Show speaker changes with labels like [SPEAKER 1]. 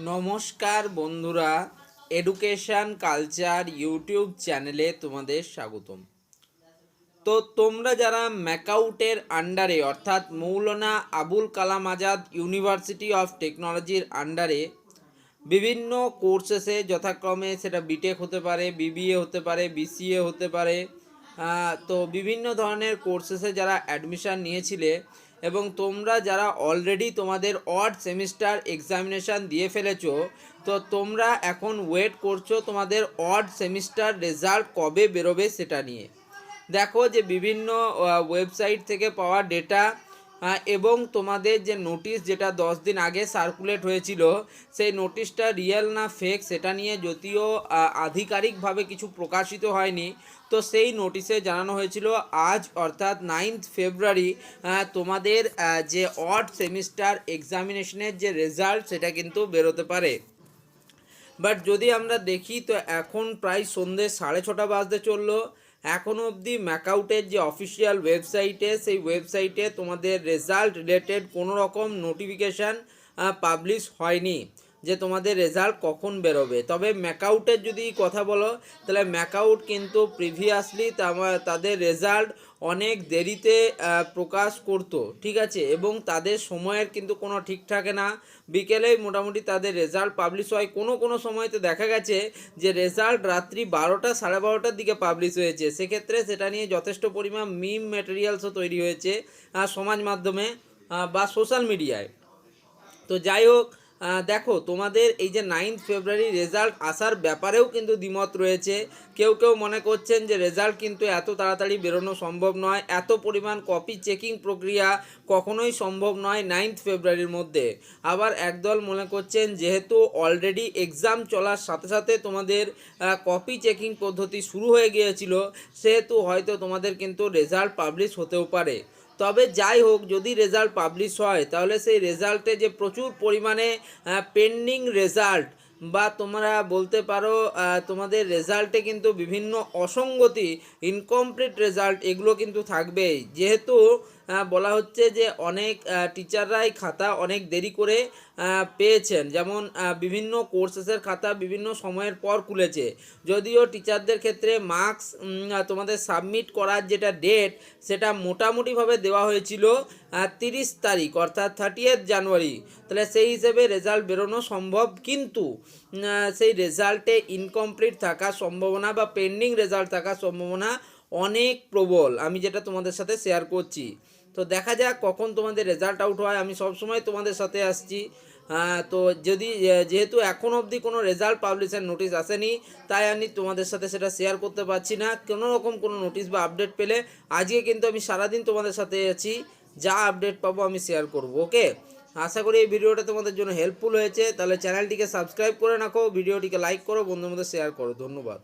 [SPEAKER 1] নমস্কার বন্ধুরা education culture YouTube চ্যানেলে তোমাদের স্বাগতম। তো তোমরা যারা ম্যাকাউটের আন্ডারে অর্থাৎ মৌলানা আবুল কালাম আজাদ ইউনিভার্সিটি অফ টেকনোলজির আন্ডারে বিভিন্ন কোর্সেসে যথাক্রমে সেটা বিটেক হতে পারে বিবিএ হতে পারে বিসিএ হতে পারে তো বিভিন্ন ধরনের কোর্সেসে যারা অ্যাডমিশান নিয়েছিলে এবং তোমরা যারা অলরেডি তোমাদের অড সেমিস্টার এক্সামিনেশান দিয়ে ফেলেছ, তো তোমরা এখন ওয়েট করছ তোমাদের অড সেমিস্টার রেজাল্ট কবে বেরোবে সেটা নিয়ে। দেখো যে বিভিন্ন ওয়েবসাইট থেকে পাওয়া ডেটা এবং তোমাদের যে নোটিশ যেটা দশ দিন আগে সার্কুলেট হয়েছিল, সেই নোটিশটা রিয়েল না ফেক সেটা নিয়ে যদিও আধিকারিকভাবে কিছু প্রকাশিত হয়নি, তো সেই নোটিশে জানানো হয়েছিল, আজ অর্থাৎ নাইন্থ ফেব্রুয়ারি তোমাদের যে অড সেমিস্টার এক্সামিনেশনের যে রেজাল্ট সেটা কিন্তু বেরোতে পারে। বাট যদি আমরা দেখি, তো এখন প্রায় সন্ধ্যে সাড়ে ছটা বাজতে চলল এখনও অবধি ম্যাকআউটের যে অফিসিয়াল ওয়েবসাইটে, সেই ওয়েবসাইটে তোমাদের রেজাল্ট রিলেটেড কোনো রকম নোটিফিকেশান পাবলিশ হয়নি। যে তোমাদের রেজাল্ট কখন বেরোবে। তবে ম্যাকআউটের যদি কথা বলো, তাহলে ম্যাকআউট কিন্তু প্রিভিয়াসলি তাদের রেজাল্ট অনেক দেরিতে প্রকাশ করতো, ঠিক আছে? এবং তাদের সময়ের কিন্তু কোনো ঠিক থাকে না। বিকেলেই মোটামুটি তাদের রেজাল্ট পাবলিশ হয়। কোনো কোনো সময়তে দেখা গেছে যে রেজাল্ট রাত্রি বারোটা, সাড়ে বারোটার দিকে পাবলিশ হয়েছে। সেক্ষেত্রে সেটা নিয়ে যথেষ্ট পরিমাণ মিম ম্যাটেরিয়ালসও তৈরি হয়েছে সমাজ মাধ্যমে বা সোশ্যাল মিডিয়ায় তো যাই হোক দেখো, তোমাদের এই যে নাইন্থ ফেব্রুয়ারি রেজাল্ট আসার ব্যাপারেও কিন্তু দ্বিমত রয়েছে। কেউ কেউ মনে করছেন যে রেজাল্ট কিন্তু এত তাড়াতাড়ি বেরোনো সম্ভব নয়। এত পরিমাণ কপি চেকিং প্রক্রিয়া কখনোই সম্ভব নয় নাইন্থ ফেব্রুয়ারির মধ্যে। আবার একদল মনে করছেন, যেহেতু অলরেডি এক্সাম চলার সাথে সাথে তোমাদের কপি চেকিং পদ্ধতি শুরু হয়ে গিয়েছিল, সেহেতু হয়তো তোমাদের কিন্তু রেজাল্ট পাবলিশ হতেও পারে। তবে যাই হোক, যদি রেজাল্ট পাবলিশ হয়, তাহলে সেই রেজাল্টে যে প্রচুর পরিমাণে পেন্ডিং রেজাল্ট বা তোমরা বলতে পারো তোমাদের রেজাল্টে কিন্তু বিভিন্ন অসঙ্গতি ইনকমপ্লিট রেজাল্ট এগুলো কিন্তু থাকবেই। যেহেতু বলা হচ্ছে যে অনেক টিচাররাই খাতা অনেক দেরি করে পেয়েছেন। যেমন বিভিন্ন কোর্সেসের খাতা বিভিন্ন সময়ের পর খুলেছে। যদিও টিচারদের ক্ষেত্রে মার্কস তোমাদের সাবমিট করার যেটা ডেট সেটা মোটামুটিভাবে দেওয়া হয়েছিল তিরিশ তারিখ, অর্থাৎ থার্টিয়েথ জানুয়ারি তাহলে সেই হিসেবে রেজাল্ট বেরোনো সম্ভব কিন্তু। সেই রেজাল্টে ইনকমপ্লিট থাকার সম্ভাবনা বা পেন্ডিং রেজাল্ট থাকার সম্ভাবনা অনেক প্রবল। আমি যেটা তোমাদের সাথে শেয়ার করছি। তো দেখা যাক কখন তোমাদের রেজাল্ট আউট হয়। আমি সবসময় তোমাদের সাথে আসছি। তো যদি যেহেতু এখন অবধি কোনো রেজাল্ট পাবলিশের নোটিশ আসেনি, তাই আমি তোমাদের সাথে সেটা শেয়ার করতে পারছি না। কোনো রকম কোনো নোটিশ বা আপডেট পেলে আজকে কিন্তু আমি সারাদিন তোমাদের সাথে আছি। যা আপডেট পাবো আমি শেয়ার করব ওকে আশা করি এই ভিডিওটা তোমাদের জন্য হেল্পফুল হয়েছে। তাহলে চ্যানেলটিকে সাবস্ক্রাইব করে রাখো, ভিডিওটিকে লাইক করো বন্ধুর মধ্যে শেয়ার করো। ধন্যবাদ।